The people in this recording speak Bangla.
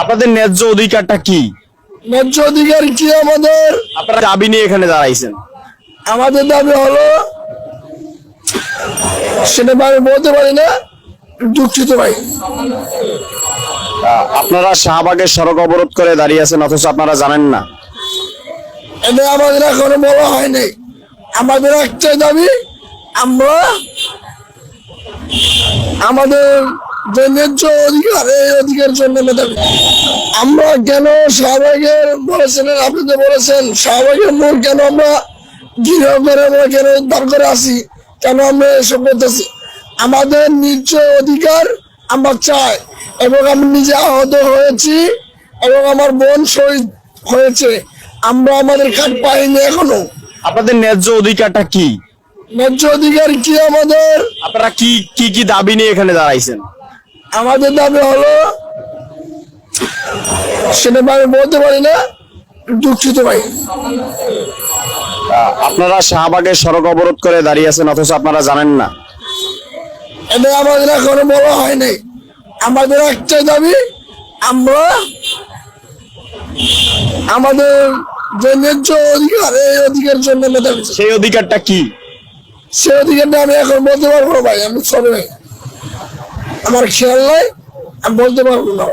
আপনাদের ন্যায্য অধিকারটা কি? ন্যায্য অধিকার কি আমাদের? আপনারা দাবি নিয়ে এখানে দাঁড়াইছেন। আমাদের দাবি হলো সেটা আমি বলতে পারি না দুঃখিত ভাই। আপনারা শাহবাগের সড়ক অবরোধ করে দাঁড়িয়ে আছেন অথচ আপনারা জানেন না। এটা আমাদের এখনও বলা হয়নি আমাদের একটাই দাবি আমরা আমাদের যে ন্যায্য অধিকার এই অধিকার জন্য আমরা আমরা কেন শাহবাগের বলেছিলেন আপনি তো বলেছেন শাহবাগের মোড় কেন আমরা ঘিরে করে আমরা কেন উদ্ধার করে আসি কেন আমরা এসব করতেছি? আমাদের ন্যায্য অধিকার আমরা চাই এবং আমি নিজে আহত হয়েছি এবং আমার বোন শহীদ হয়েছে। আমরা আমাদের কার্ড পাইনি এখনও। আপনাদের ন্যায্য অধিকারটা কি? ন্যায্য অধিকার কি আমাদের? আপনারা কি কি কি দাবি নিয়ে এখানে দাঁড়াইছেন? আমাদের দাবি হলো সেটা আমি বলতে পারি না দুঃখিত ভাই। আপনারা শাহবাগে সড়ক অবরোধ করে দাঁড়িয়ে আছেন অথচ আপনারা জানেন না। এটা আমাদের এখনও বলা হয়নি আমাদের একটাই দাবি আমরা আমাদের যে ন্যায্য অধিকার এই অধিকার জন্য দাবি সেই অধিকারটা কি? সে অধিকারটা আমি এখন বলতে পারব ভাই আমি সরি ভাই। আমার খেয়াল নাই আমি বলতে পারব না।